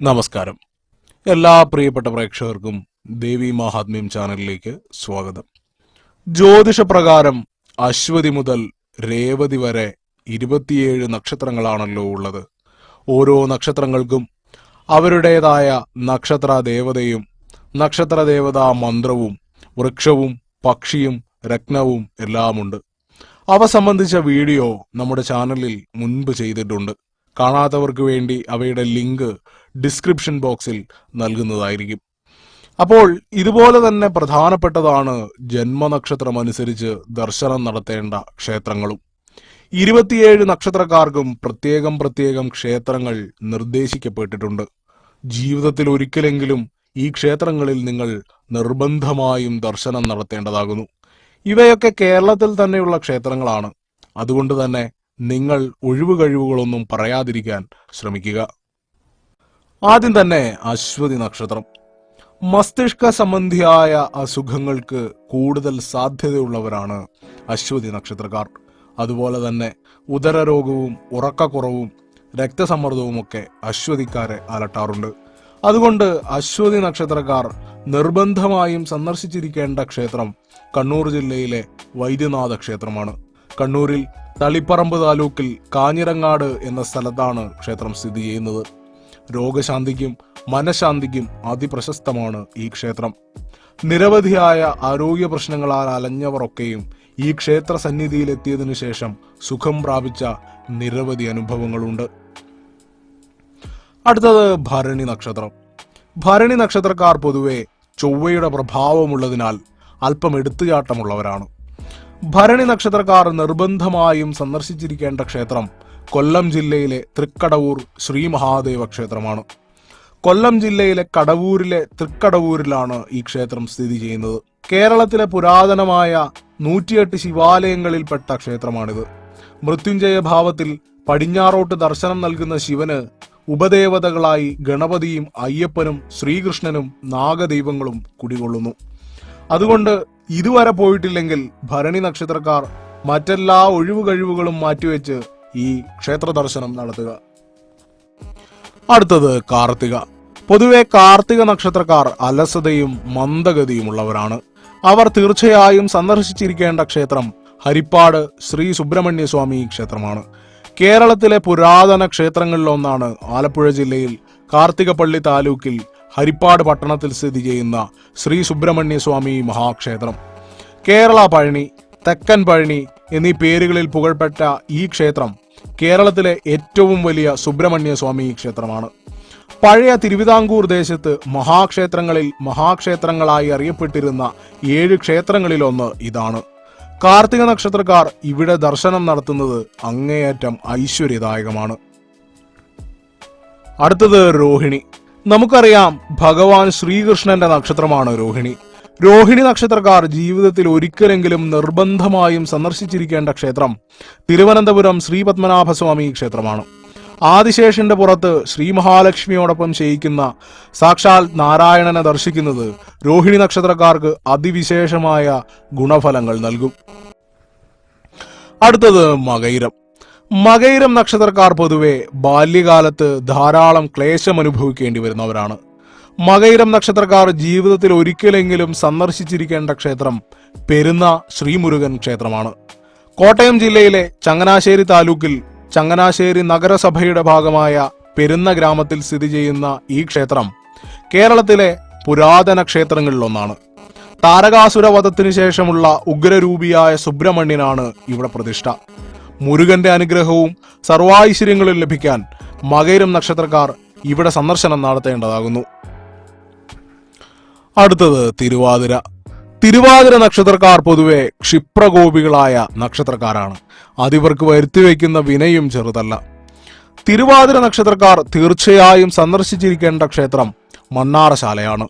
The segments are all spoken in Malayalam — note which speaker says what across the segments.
Speaker 1: നമസ്കാരം. എല്ലാ പ്രിയപ്പെട്ട പ്രേക്ഷകർക്കും ദേവി മഹാത്മ്യം ചാനലിലേക്ക് സ്വാഗതം. ജ്യോതിഷപ്രകാരം അശ്വതി മുതൽ രേവതി വരെ ഇരുപത്തിയേഴ് നക്ഷത്രങ്ങളാണല്ലോ ഉള്ളത്. ഓരോ നക്ഷത്രങ്ങൾക്കും അവരുടേതായ നക്ഷത്ര ദേവതയും നക്ഷത്ര ദേവതാ മന്ത്രവും വൃക്ഷവും പക്ഷിയും രത്നവും എല്ലാമുണ്ട്. അവ സംബന്ധിച്ച വീഡിയോ നമ്മുടെ ചാനലിൽ മുൻപ് ചെയ്തിട്ടുണ്ട്. കാണാത്തവർക്ക് വേണ്ടി അവയുടെ ലിങ്ക് ഡിസ്ക്രിപ്ഷൻ ബോക്സിൽ നൽകുന്നതായിരിക്കും. അപ്പോൾ ഇതുപോലെ തന്നെ പ്രധാനപ്പെട്ടതാണ് ജന്മനക്ഷത്രം അനുസരിച്ച് ദർശനം നടത്തേണ്ട ക്ഷേത്രങ്ങളും. ഇരുപത്തിയേഴ് നക്ഷത്രക്കാർക്കും പ്രത്യേകം പ്രത്യേകം ക്ഷേത്രങ്ങൾ നിർദ്ദേശിക്കപ്പെട്ടിട്ടുണ്ട്. ജീവിതത്തിൽ ഒരിക്കലെങ്കിലും ഈ ക്ഷേത്രങ്ങളിൽ നിങ്ങൾ നിർബന്ധമായും ദർശനം നടത്തേണ്ടതാകുന്നു. ഇവയൊക്കെ കേരളത്തിൽ തന്നെയുള്ള ക്ഷേത്രങ്ങളാണ്. അതുകൊണ്ട് തന്നെ നിങ്ങൾ ഒഴിവ് കഴിവുകളൊന്നും പറയാതിരിക്കാൻ ശ്രമിക്കുക. ആദ്യം തന്നെ അശ്വതി നക്ഷത്രം. മസ്തിഷ്ക സംബന്ധിയായ അസുഖങ്ങൾക്ക് കൂടുതൽ സാധ്യതയുള്ളവരാണ് അശ്വതി നക്ഷത്രക്കാർ. അതുപോലെ തന്നെ ഉദരരോഗവും ഉറക്കക്കുറവും രക്തസമ്മർദ്ദവും ഒക്കെ അശ്വതിക്കാരെ അലട്ടാറുണ്ട്. അതുകൊണ്ട് അശ്വതി നക്ഷത്രക്കാർ നിർബന്ധമായും സന്ദർശിച്ചിരിക്കേണ്ട ക്ഷേത്രം കണ്ണൂർ ജില്ലയിലെ വൈദ്യനാഥ ക്ഷേത്രമാണ്. കണ്ണൂരിൽ തളിപ്പറമ്പ് താലൂക്കിൽ കാഞ്ഞിരങ്ങാട് എന്ന സ്ഥലത്താണ് ക്ഷേത്രം സ്ഥിതി ചെയ്യുന്നത്. രോഗശാന്തിക്കും മനഃശാന്തിക്കും അതിപ്രശസ്തമാണ് ഈ ക്ഷേത്രം. നിരവധിയായ ആരോഗ്യ പ്രശ്നങ്ങളാൽ അലഞ്ഞവരൊക്കെയും ഈ ക്ഷേത്ര സന്നിധിയിലെത്തിയതിനു ശേഷം സുഖം പ്രാപിച്ച നിരവധി അനുഭവങ്ങളുണ്ട്. അടുത്തത് ഭരണി നക്ഷത്രം. ഭരണി നക്ഷത്രക്കാർ പൊതുവെ ചൊവ്വയുടെ പ്രഭാവമുള്ളതിനാൽ അല്പം എടുത്തുചാട്ടമുള്ളവരാണ്. ഭരണി നക്ഷത്രക്കാർ നിർബന്ധമായും സന്ദർശിച്ചിരിക്കേണ്ട ക്ഷേത്രം കൊല്ലം ജില്ലയിലെ തൃക്കടവൂർ ശ്രീ മഹാദേവ ക്ഷേത്രമാണ്. കൊല്ലം ജില്ലയിലെ കടവൂരിലെ തൃക്കടവൂരിലാണ് ഈ ക്ഷേത്രം സ്ഥിതി ചെയ്യുന്നത്. കേരളത്തിലെ പുരാതനമായ നൂറ്റിയെട്ട് ശിവാലയങ്ങളിൽപ്പെട്ട ക്ഷേത്രമാണിത്. മൃത്യുഞ്ജയ ഭാവത്തിൽ പടിഞ്ഞാറോട്ട് ദർശനം നൽകുന്ന ശിവന് ഉപദേവതകളായി ഗണപതിയും അയ്യപ്പനും ശ്രീകൃഷ്ണനും നാഗദൈവങ്ങളും കുടികൊള്ളുന്നു. അതുകൊണ്ട് ഇതുവരെ പോയിട്ടില്ലെങ്കിൽ ഭരണി നക്ഷത്രക്കാർ മറ്റെല്ലാ ഒഴിവു കഴിവുകളും മാറ്റിവെച്ച് ഈ ക്ഷേത്ര ദർശനം നടത്തുക. അടുത്തത് കാർത്തിക. പൊതുവെ കാർത്തിക നക്ഷത്രക്കാർ അലസതയും മന്ദഗതിയുമുള്ളവരാണ്. അവർ തീർച്ചയായും സന്ദർശിച്ചിരിക്കേണ്ട ക്ഷേത്രം ഹരിപ്പാട് ശ്രീ സുബ്രഹ്മണ്യ സ്വാമി ക്ഷേത്രമാണ്. കേരളത്തിലെ പുരാതന ക്ഷേത്രങ്ങളിലൊന്നാണ് ആലപ്പുഴ ജില്ലയിൽ കാർത്തികപ്പള്ളി താലൂക്കിൽ ഹരിപ്പാട് പട്ടണത്തിൽ സ്ഥിതി ചെയ്യുന്ന ശ്രീ സുബ്രഹ്മണ്യ സ്വാമി മഹാക്ഷേത്രം. കേരള പഴനി തെക്കൻ പഴനി എന്നീ പേരുകളിൽ പുകഴ്പെട്ട ഈ ക്ഷേത്രം കേരളത്തിലെ ഏറ്റവും വലിയ സുബ്രഹ്മണ്യ സ്വാമി ക്ഷേത്രമാണ്. പഴയ തിരുവിതാംകൂർ ദേശത്ത് മഹാക്ഷേത്രങ്ങളിൽ മഹാക്ഷേത്രങ്ങളായി അറിയപ്പെട്ടിരുന്ന ഏഴ് ക്ഷേത്രങ്ങളിലൊന്ന് ഇതാണ്. കാർത്തിക നക്ഷത്രക്കാർ ഇവിടെ ദർശനം നടത്തുന്നത് അങ്ങേയറ്റം ഐശ്വര്യദായകമാണ്. അടുത്തത് രോഹിണി. നമുക്കറിയാം ഭഗവാൻ ശ്രീകൃഷ്ണന്റെ നക്ഷത്രമാണ് രോഹിണി. രോഹിണി നക്ഷത്രക്കാർ ജീവിതത്തിൽ ഒരിക്കലെങ്കിലും നിർബന്ധമായും സന്ദർശിച്ചിരിക്കേണ്ട ക്ഷേത്രം തിരുവനന്തപുരം ശ്രീ പത്മനാഭസ്വാമി ക്ഷേത്രമാണ്. ആദിശേഷന്റെ പുറത്ത് ശ്രീ മഹാലക്ഷ്മിയോടൊപ്പം ശയിക്കുന്ന സാക്ഷാൽ നാരായണനെ ദർശിക്കുന്നത് രോഹിണി നക്ഷത്രക്കാർക്ക് അതിവിശേഷമായ ഗുണഫലങ്ങൾ നൽകും. അടുത്തത് മകൈരം. മകൈരം നക്ഷത്രക്കാർ പൊതുവെ ബാല്യകാലത്ത് ധാരാളം ക്ലേശം അനുഭവിക്കേണ്ടി വരുന്നവരാണ്. മകൈരം നക്ഷത്രക്കാർ ജീവിതത്തിൽ ഒരിക്കലെങ്കിലും സന്ദർശിച്ചിരിക്കേണ്ട ക്ഷേത്രം പെരുന്ന ശ്രീമുരുകൻ ക്ഷേത്രമാണ്. കോട്ടയം ജില്ലയിലെ ചങ്ങനാശ്ശേരി താലൂക്കിൽ ചങ്ങനാശ്ശേരി നഗരസഭയുടെ ഭാഗമായ പെരുന്ന ഗ്രാമത്തിൽ സ്ഥിതി ചെയ്യുന്ന ഈ ക്ഷേത്രം കേരളത്തിലെ പുരാതന ക്ഷേത്രങ്ങളിലൊന്നാണ്. താരകാസുര വധത്തിനു ശേഷമുള്ള ഉഗ്രരൂപിയായ സുബ്രഹ്മണ്യനാണ് ഇവിടെ പ്രതിഷ്ഠ. മുരുകന്റെ അനുഗ്രഹവും സർവാഐശ്വര്യങ്ങളും ലഭിക്കാൻ മകൈരം നക്ഷത്രക്കാർ ഇവിടെ സന്ദർശനം നടത്തേണ്ടതാകുന്നു. അടുത്തത് തിരുവാതിര. തിരുവാതിര നക്ഷത്രക്കാർ പൊതുവെ ക്ഷിപ്രകോപികളായ നക്ഷത്രക്കാരാണ്. അതിവർക്ക് വരുത്തിവെക്കുന്ന വിനയും ചെറുതല്ല. തിരുവാതിര നക്ഷത്രക്കാർ തീർച്ചയായും സന്ദർശിച്ചിരിക്കേണ്ട ക്ഷേത്രം മണ്ണാറശാലയാണ്.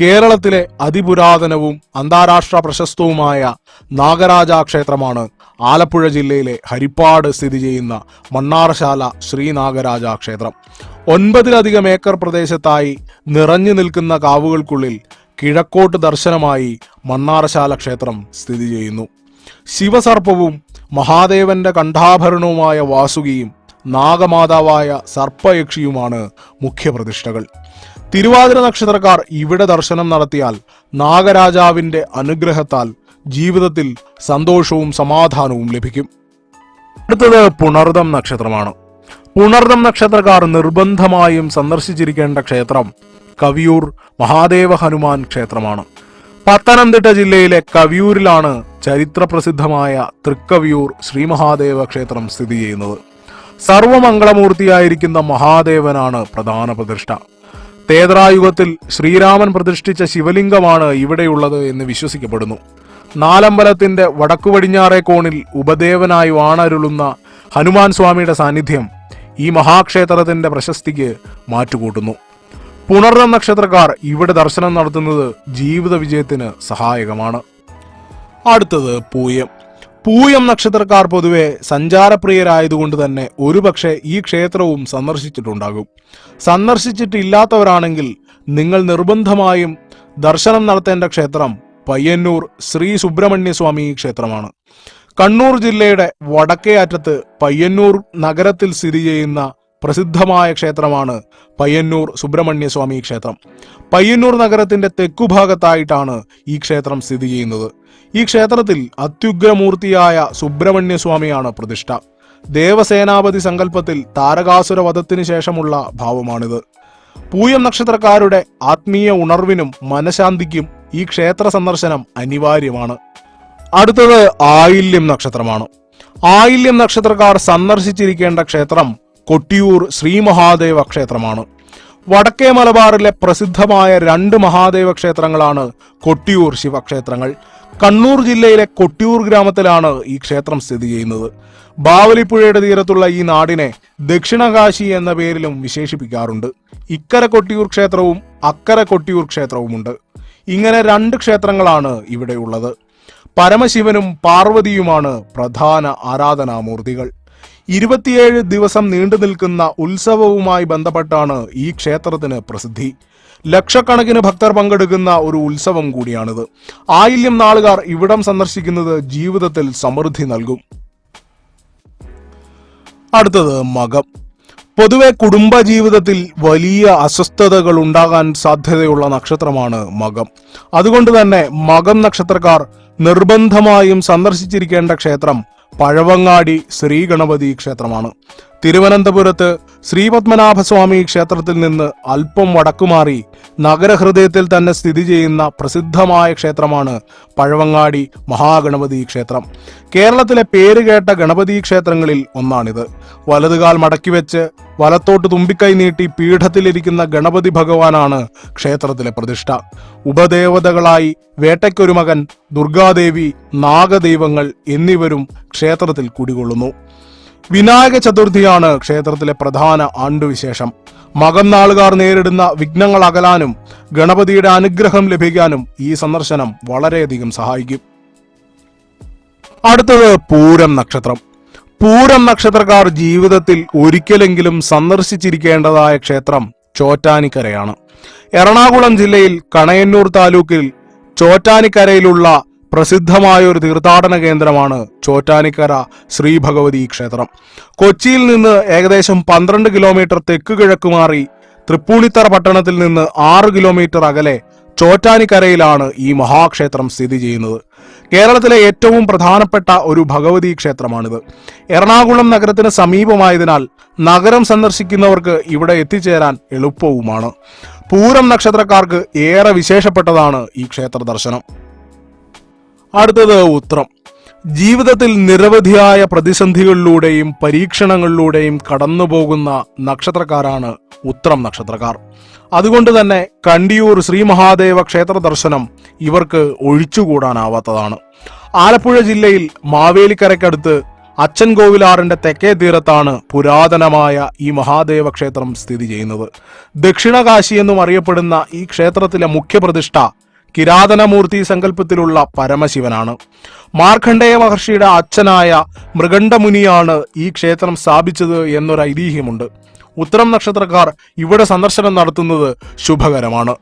Speaker 1: കേരളത്തിലെ അതിപുരാതനവും അന്താരാഷ്ട്ര പ്രശസ്തവുമായ നാഗരാജ ക്ഷേത്രമാണ് ആലപ്പുഴ ജില്ലയിലെ ഹരിപ്പാട് സ്ഥിതി ചെയ്യുന്ന മണ്ണാറശാല ശ്രീനാഗരാജ ക്ഷേത്രം. ഒൻപതിലധികം ഏക്കർ പ്രദേശത്തായി നിറഞ്ഞു നിൽക്കുന്ന കാവുകൾക്കുള്ളിൽ കിഴക്കോട്ട് ദർശനമായി മണ്ണാറശാല ക്ഷേത്രം സ്ഥിതി ചെയ്യുന്നു. ശിവസർപ്പവും മഹാദേവന്റെ കണ്ഠാഭരണവുമായ വാസുകിയും നാഗമാതാവായ സർപ്പയക്ഷിയുമാണ് മുഖ്യപ്രതിഷ്ഠകൾ. തിരുവാതിര നക്ഷത്രക്കാർ ഇവിടെ ദർശനം നടത്തിയാൽ നാഗരാജാവിന്റെ അനുഗ്രഹത്താൽ ജീവിതത്തിൽ സന്തോഷവും സമാധാനവും ലഭിക്കും. അടുത്തത് പുണർദം നക്ഷത്രമാണ്. പുണർദം നക്ഷത്രക്കാർ നിർബന്ധമായും സന്ദർശിച്ചിരിക്കേണ്ട ക്ഷേത്രം കവിയൂർ മഹാദേവ ഹനുമാൻ ക്ഷേത്രമാണ്. പത്തനംതിട്ട ജില്ലയിലെ കവിയൂരിലാണ് ചരിത്രപ്രസിദ്ധമായ തൃക്കവിയൂർ ശ്രീ മഹാദേവ ക്ഷേത്രം സ്ഥിതി ചെയ്യുന്നത്. സർവമംഗളമൂർത്തിയായിരിക്കുന്ന മഹാദേവനാണ് പ്രധാന പ്രതിഷ്ഠ. തേതരായുഗത്തിൽ ശ്രീരാമൻ പ്രതിഷ്ഠിച്ച ശിവലിംഗമാണ് ഇവിടെയുള്ളത് എന്ന് വിശ്വസിക്കപ്പെടുന്നു. നാലമ്പലത്തിന്റെ വടക്കു പടിഞ്ഞാറേ കോണിൽ ഉപദേവനായി വാണരുളുന്ന ഹനുമാൻ സ്വാമിയുടെ സാന്നിധ്യം ഈ മഹാക്ഷേത്രത്തിന്റെ പ്രശസ്തിക്ക് മാറ്റുകൂട്ടുന്നു. പുണർന്ന നക്ഷത്രക്കാർ ഇവിടെ ദർശനം നടത്തുന്നത് ജീവിത വിജയത്തിന് സഹായകമാണ്. അടുത്തത് പൂയം. പൂയം നക്ഷത്രക്കാർ പൊതുവെ സഞ്ചാരപ്രിയരായതുകൊണ്ട് തന്നെ ഒരുപക്ഷെ ഈ ക്ഷേത്രവും സന്ദർശിച്ചിട്ടുണ്ടാകും. സന്ദർശിച്ചിട്ടില്ലാത്തവരാണെങ്കിൽ നിങ്ങൾ നിർബന്ധമായും ദർശനം നടത്തേണ്ട ക്ഷേത്രം പയ്യന്നൂർ ശ്രീ സുബ്രഹ്മണ്യസ്വാമി ക്ഷേത്രമാണ്. കണ്ണൂർ ജില്ലയുടെ വടക്കേ അറ്റത്ത് പയ്യന്നൂർ നഗരത്തിൽ സ്ഥിതി ചെയ്യുന്ന പ്രസിദ്ധമായ ക്ഷേത്രമാണ് പയ്യന്നൂർ സുബ്രഹ്മണ്യസ്വാമി ക്ഷേത്രം. പയ്യന്നൂർ നഗരത്തിന്റെ തെക്കുഭാഗത്തായിട്ടാണ് ഈ ക്ഷേത്രം സ്ഥിതി ചെയ്യുന്നത്. ഈ ക്ഷേത്രത്തിൽ അത്യുഗ്രമൂർത്തിയായ സുബ്രഹ്മണ്യ സ്വാമിയാണ് പ്രതിഷ്ഠ. ദേവസേനാപതി സങ്കല്പത്തിൽ താരകാസുര വധത്തിന് ശേഷമുള്ള ഭാവമാണിത്. പൂയം നക്ഷത്രക്കാരുടെ ആത്മീയ ഉണർവിനും മനഃശാന്തിക്കും ഈ ക്ഷേത്ര സന്ദർശനം അനിവാര്യമാണ്. അടുത്തത് ആയില്യം നക്ഷത്രമാണ്. ആയില്യം നക്ഷത്രക്കാർ സന്ദർശിച്ചിരിക്കേണ്ട ക്ഷേത്രം കൊട്ടിയൂർ ശ്രീ മഹാദേവ ക്ഷേത്രമാണ്. വടക്കേ മലബാറിലെ പ്രസിദ്ധമായ രണ്ട് മഹാദേവ ക്ഷേത്രങ്ങളാണ് കൊട്ടിയൂർ ശിവക്ഷേത്രങ്ങൾ. കണ്ണൂർ ജില്ലയിലെ കൊട്ടിയൂർ ഗ്രാമത്തിലാണ് ഈ ക്ഷേത്രം സ്ഥിതി ചെയ്യുന്നത്. ബാവലിപ്പുഴയുടെ തീരത്തുള്ള ഈ നാടിനെ ദക്ഷിണകാശി എന്ന പേരിലും വിശേഷിപ്പിക്കാറുണ്ട്. ഇക്കര കൊട്ടിയൂർ ക്ഷേത്രവും അക്കര കൊട്ടിയൂർ ക്ഷേത്രവുമുണ്ട്. ഇങ്ങനെ രണ്ട് ക്ഷേത്രങ്ങളാണ് ഇവിടെയുള്ളത് പരമശിവനും പാർവതിയുമാണ് പ്രധാന ആരാധനാമൂർത്തികൾ. ഇരുപത്തിയേഴ് ദിവസം നീണ്ടു നിൽക്കുന്ന ഉത്സവവുമായി ബന്ധപ്പെട്ടാണ് ഈ ക്ഷേത്രത്തിന് പ്രസിദ്ധി. ലക്ഷക്കണക്കിന് ഭക്തർ പങ്കെടുക്കുന്ന ഒരു ഉത്സവം കൂടിയാണിത്. ആയില്യം നാളുകാർ ഇവിടം സന്ദർശിക്കുന്നത് ജീവിതത്തിൽ സമൃദ്ധി നൽകും. അടുത്തത് മകം. പൊതുവെ കുടുംബ ജീവിതത്തിൽ വലിയ അസ്വസ്ഥതകൾ ഉണ്ടാകാൻ സാധ്യതയുള്ള നക്ഷത്രമാണ് മകം. അതുകൊണ്ട് തന്നെ മകം നക്ഷത്രക്കാർ നിർബന്ധമായും സന്ദർശിച്ചിരിക്കേണ്ട ക്ഷേത്രം പഴവങ്ങാടി ശ്രീഗണപതി ക്ഷേത്രമാണ്. തിരുവനന്തപുരത്ത് ശ്രീപത്മനാഭസ്വാമി ക്ഷേത്രത്തിൽ നിന്ന് അല്പം വടക്കുമാറി നഗരഹൃദയത്തിൽ തന്നെ സ്ഥിതി ചെയ്യുന്ന പ്രസിദ്ധമായ ക്ഷേത്രമാണ് പഴവങ്ങാടി മഹാഗണപതി ക്ഷേത്രം. കേരളത്തിലെ പേരുകേട്ട ഗണപതി ക്ഷേത്രങ്ങളിൽ ഒന്നാണിത്. വലതുകാൽ മടക്കി വെച്ച് വലത്തോട്ട് തുമ്പിക്കൈ നീട്ടി പീഠത്തിലിരിക്കുന്ന ഗണപതി ഭഗവാനാണ് ക്ഷേത്രത്തിലെ പ്രതിഷ്ഠ. ഉപദേവതകളായി വേട്ടയ്ക്കൊരു മകൻ ദുർഗാദേവി നാഗദൈവങ്ങൾ എന്നിവരും ക്ഷേത്രത്തിൽ കുടികൊള്ളുന്നു. വിനായക ചതുർത്ഥിയാണ് ക്ഷേത്രത്തിലെ പ്രധാന ആണ്ടുവിശേഷം. മകം നാളുകാർ നേരിടുന്ന വിഘ്നങ്ങൾ അകലാനും ഗണപതിയുടെ അനുഗ്രഹം ലഭിക്കാനും ഈ സന്ദർശനം വളരെയധികം സഹായിക്കും. അടുത്തത് പൂരം നക്ഷത്രം. പൂരം നക്ഷത്രക്കാർ ജീവിതത്തിൽ ഒരിക്കലെങ്കിലും സന്ദർശിച്ചിരിക്കേണ്ടതായ ക്ഷേത്രം ചോറ്റാനിക്കരയാണ്. എറണാകുളം ജില്ലയിൽ കണയന്നൂർ താലൂക്കിൽ ചോറ്റാനിക്കരയിലുള്ള പ്രസിദ്ധമായ ഒരു തീർത്ഥാടന കേന്ദ്രമാണ് ചോറ്റാനിക്കര ശ്രീ ഭഗവതി ക്ഷേത്രം. കൊച്ചിയിൽ നിന്ന് ഏകദേശം പന്ത്രണ്ട് കിലോമീറ്റർ തെക്ക് കിഴക്ക് മാറി തൃപ്പൂണിത്തറ പട്ടണത്തിൽ നിന്ന് ആറ് കിലോമീറ്റർ അകലെ ചോറ്റാനിക്കരയിലാണ് ഈ മഹാക്ഷേത്രം സ്ഥിതി ചെയ്യുന്നത്. കേരളത്തിലെ ഏറ്റവും പ്രധാനപ്പെട്ട ഒരു ഭഗവതി ക്ഷേത്രമാണിത്. എറണാകുളം നഗരത്തിന് സമീപമായതിനാൽ നഗരം സന്ദർശിക്കുന്നവർക്ക് ഇവിടെ എത്തിച്ചേരാൻ എളുപ്പവുമാണ്. പൂരം നക്ഷത്രക്കാർക്ക് ഏറെ വിശേഷപ്പെട്ടതാണ് ഈ ക്ഷേത്ര ദർശനം. അടുത്തത് ഉത്രം. ജീവിതത്തിൽ നിരവധിയായ പ്രതിസന്ധികളിലൂടെയും പരീക്ഷണങ്ങളിലൂടെയും കടന്നുപോകുന്ന നക്ഷത്രക്കാരാണ് ഉത്രം നക്ഷത്രക്കാർ. അതുകൊണ്ട് തന്നെ കണ്ടിയൂർ ശ്രീ മഹാദേവ ക്ഷേത്ര ദർശനം ഇവർക്ക് ഒഴിച്ചുകൂടാനാവാത്തതാണ്. ആലപ്പുഴ ജില്ലയിൽ മാവേലിക്കരയ്ക്കടുത്ത് അച്ഛൻ കോവിലാറിന്റെ തെക്കേ തീരത്താണ് പുരാതനമായ ഈ മഹാദേവ ക്ഷേത്രം സ്ഥിതി ചെയ്യുന്നത്. ദക്ഷിണകാശി എന്നും അറിയപ്പെടുന്ന ഈ ക്ഷേത്രത്തിലെ മുഖ്യപ്രതിഷ്ഠ കിരാതനമൂർത്തി സങ്കല്പത്തിലുള്ള പരമശിവനാണ്. മാർക്കണ്ഡേയ മഹർഷിയുടെ അച്ഛനായ മൃഗണ്ഡമുനിയാണ് ഈ ക്ഷേത്രം സ്ഥാപിച്ചത് എന്നൊരു ഐതിഹ്യമുണ്ട് ഉത്തരം നക്ഷത്രക്കാർ ഇവിടെ സന്ദർശനം നടത്തുന്നത് ശുഭകരമാണ്.